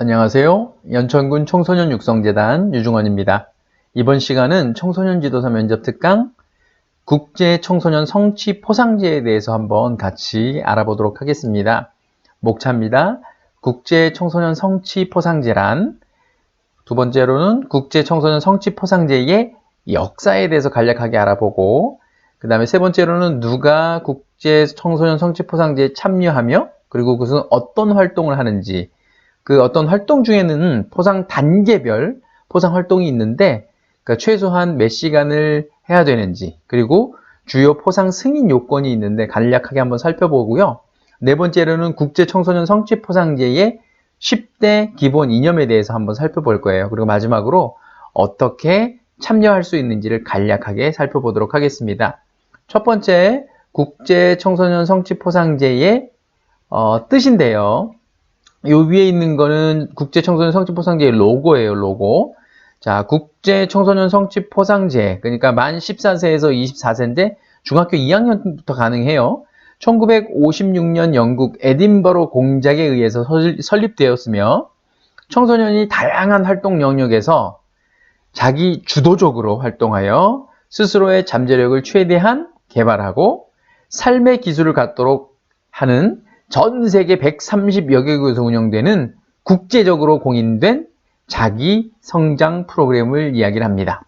안녕하세요. 연천군 청소년 육성재단 유중원입니다. 이번 시간은 청소년 지도사 면접 특강 국제 청소년 성취 포상제에 대해서 한번 같이 알아보도록 하겠습니다. 목차입니다. 국제 청소년 성취 포상제란 두 번째로는 국제 청소년 성취 포상제의 역사에 대해서 간략하게 알아보고 그 다음에 세 번째로는 누가 국제 청소년 성취 포상제에 참여하며 그리고 그것은 어떤 활동을 하는지 그 어떤 활동 중에는 포상 단계별 포상 활동이 있는데 그러니까 최소한 몇 시간을 해야 되는지 그리고 주요 포상 승인 요건이 있는데 간략하게 한번 살펴보고요. 네 번째로는 국제 청소년 성취 포상제의 10대 기본 이념에 대해서 한번 살펴볼 거예요. 그리고 마지막으로 어떻게 참여할 수 있는지를 간략하게 살펴보도록 하겠습니다. 첫 번째 국제 청소년 성취 포상제의 어, 뜻인데요. 요 위에 있는 거는 국제 청소년 성취 포상제의 로고예요, 로고. 자, 국제 청소년 성취 포상제. 그러니까 만 14세에서 24세인데 중학교 2학년부터 가능해요. 1956년 영국 에딘버러 공작에 의해서 설립되었으며 청소년이 다양한 활동 영역에서 자기 주도적으로 활동하여 스스로의 잠재력을 최대한 개발하고 삶의 기술을 갖도록 하는 전 세계 130여 개국에서 운영되는 국제적으로 공인된 자기 성장 프로그램을 이야기를 합니다.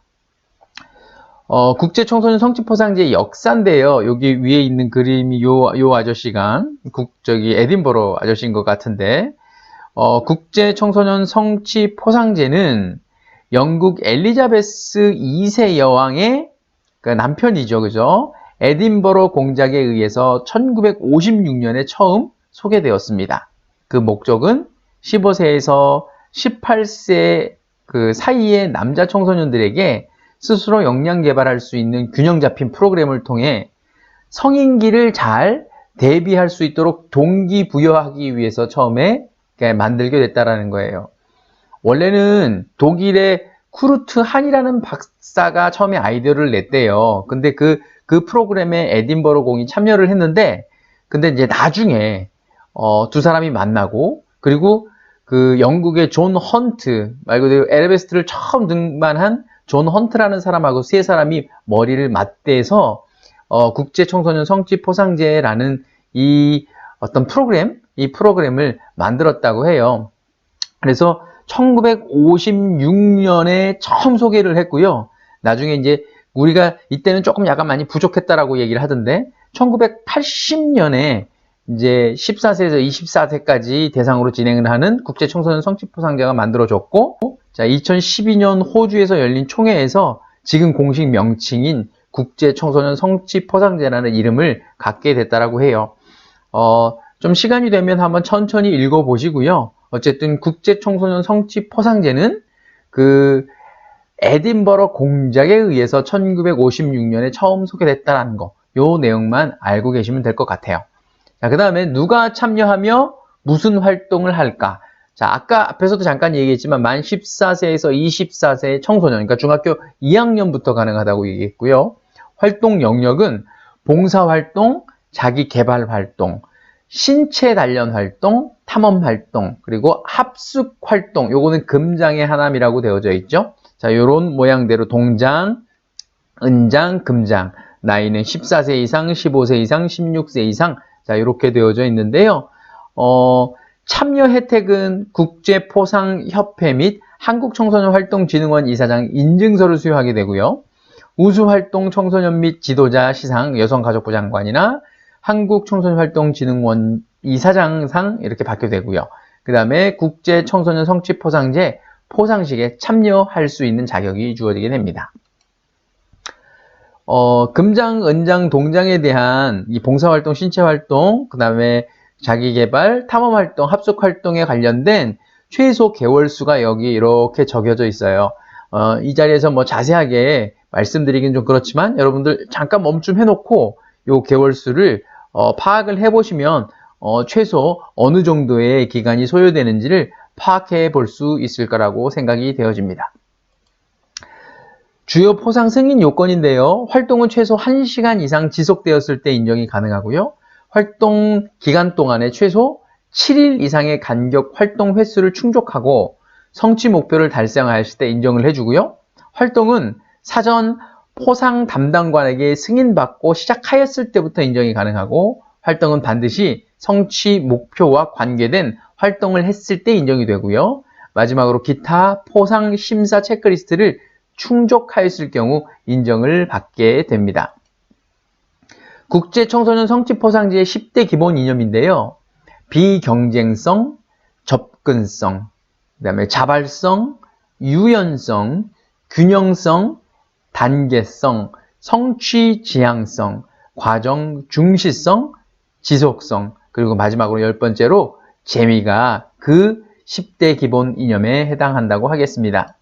어, 국제 청소년 성취 포상제 역사인데요. 여기 위에 있는 그림이 요, 요 아저씨가 국, 저기 에딘버러 아저씨인 것 같은데, 어, 국제 청소년 성취 포상제는 영국 엘리자베스 2세 여왕의 그 남편이죠. 그죠? 에딘버러 공작에 의해서 1956년에 처음 소개되었습니다. 그 목적은 15세에서 18세 그 사이의 남자 청소년들에게 스스로 역량 개발할 수 있는 균형 잡힌 프로그램을 통해 성인기를 잘 대비할 수 있도록 동기 부여하기 위해서 처음에 만들게 됐다라는 거예요. 원래는 독일의 쿠르트 한이라는 박사가 처음에 아이디어를 냈대요. 근데 그, 그 프로그램에 에딘버러 공이 참여를 했는데, 근데 이제 나중에, 어, 두 사람이 만나고, 그리고 그 영국의 존 헌트, 말 그대로 에르베스트를 처음 등반한 존 헌트라는 사람하고 세 사람이 머리를 맞대서 어, 국제 청소년 성취 포상제라는 이 어떤 프로그램, 이 프로그램을 만들었다고 해요. 그래서 1956년에 처음 소개를 했고요. 나중에 이제 우리가 이때는 조금 약간 많이 부족했다라고 얘기를 하던데 1980년에 이제 14세에서 24세까지 대상으로 진행을 하는 국제 청소년 성취 포상제가 만들어졌고 자, 2012년 호주에서 열린 총회에서 지금 공식 명칭인 국제 청소년 성취 포상제라는 이름을 갖게 됐다라고 해요. 어, 좀 시간이 되면 한번 천천히 읽어 보시고요. 어쨌든 국제 청소년 성취 포상제는 그 에딘버러 공작에 의해서 1956년에 처음 소개됐다는 거, 요 내용만 알고 계시면 될 것 같아요. 자, 그 다음에 누가 참여하며 무슨 활동을 할까? 자, 아까 앞에서도 잠깐 얘기했지만 만 14세에서 24세의 청소년, 그러니까 중학교 2학년부터 가능하다고 얘기했고요. 활동 영역은 봉사활동, 자기개발 활동, 신체 단련 활동, 탐험 활동, 그리고 합숙 활동, 요거는 금장의 하남이라고 되어져 있죠. 자, 요런 모양대로 동장, 은장, 금장, 나이는 14세 이상, 15세 이상, 16세 이상, 자, 이렇게 되어져 있는데요. 어, 참여 혜택은 국제포상협회 및 한국청소년활동진흥원 이사장 인증서를 수여하게 되고요. 우수활동 청소년 및 지도자 시상 여성가족부 장관이나 한국청소년활동진흥원 이사장상 이렇게 받게 되고요. 그 다음에 국제청소년 성취포상제 포상식에 참여할 수 있는 자격이 주어지게 됩니다. 어, 금장, 은장, 동장에 대한 이 봉사활동, 신체활동, 그 다음에 자기개발, 탐험활동, 합숙활동에 관련된 최소 개월수가 여기 이렇게 적혀져 있어요. 어, 이 자리에서 뭐 자세하게 말씀드리긴 좀 그렇지만 여러분들 잠깐 멈춤 해놓고 요 개월수를 어, 파악을 해보시면 어, 최소 어느 정도의 기간이 소요되는지를 파악해 볼 수 있을 거라고 생각이 되어집니다. 주요 포상 승인 요건인데요. 활동은 최소 1시간 이상 지속되었을 때 인정이 가능하고요. 활동 기간 동안에 최소 7일 이상의 간격 활동 횟수를 충족하고 성취 목표를 달성하였을 때 인정을 해주고요. 활동은 사전 포상 담당관에게 승인받고 시작하였을 때부터 인정이 가능하고 활동은 반드시 성취 목표와 관계된 활동을 했을 때 인정이 되고요. 마지막으로 기타 포상 심사 체크리스트를 충족하였을 경우 인정을 받게 됩니다. 국제 청소년 성취 포상제의 10대 기본 이념인데요. 비경쟁성, 접근성, 그다음에 자발성, 유연성, 균형성, 단계성, 성취 지향성, 과정 중시성, 지속성, 그리고 마지막으로 열 번째로 재미가 그 10대 기본 이념에 해당한다고 하겠습니다.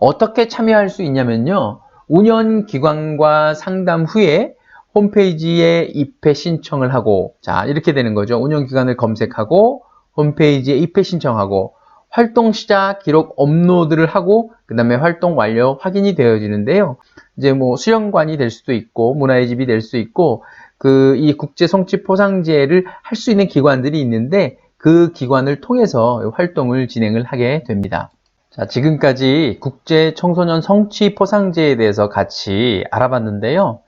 어떻게 참여할 수 있냐면요. 운영기관과 상담 후에 홈페이지에 입회 신청을 하고, 자, 이렇게 되는 거죠. 운영기관을 검색하고, 홈페이지에 입회 신청하고, 활동 시작 기록 업로드를 하고, 그 다음에 활동 완료 확인이 되어지는데요. 이제 뭐 수련관이 될 수도 있고, 문화의 집이 될 수 있고, 그 이 국제 성취 포상제를 할 수 있는 기관들이 있는데, 그 기관을 통해서 활동을 진행을 하게 됩니다. 자, 지금까지 국제 청소년 성취 포상제에 대해서 같이 알아봤는데요.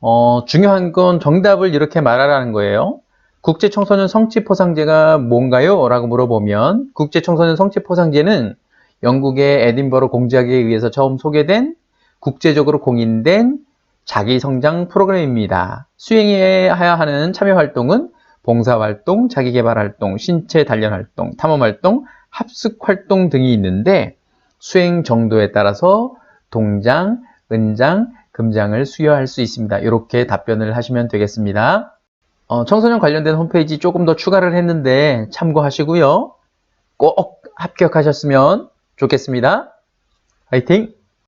어, 중요한 건 정답을 이렇게 말하라는 거예요. 국제 청소년 성취 포상제가 뭔가요? 라고 물어보면 국제 청소년 성취 포상제는 영국의 에딘버러 공작에 의해서 처음 소개된 국제적으로 공인된 자기 성장 프로그램입니다. 수행해야 하는 참여 활동은 봉사활동, 자기개발활동, 신체 단련활동, 탐험활동, 합숙활동 등이 있는데 수행 정도에 따라서 동장, 은장, 금장을 수여할 수 있습니다. 이렇게 답변을 하시면 되겠습니다. 어, 청소년 관련된 홈페이지 조금 더 추가를 했는데 참고하시고요. 꼭 합격하셨으면 좋겠습니다. 화이팅!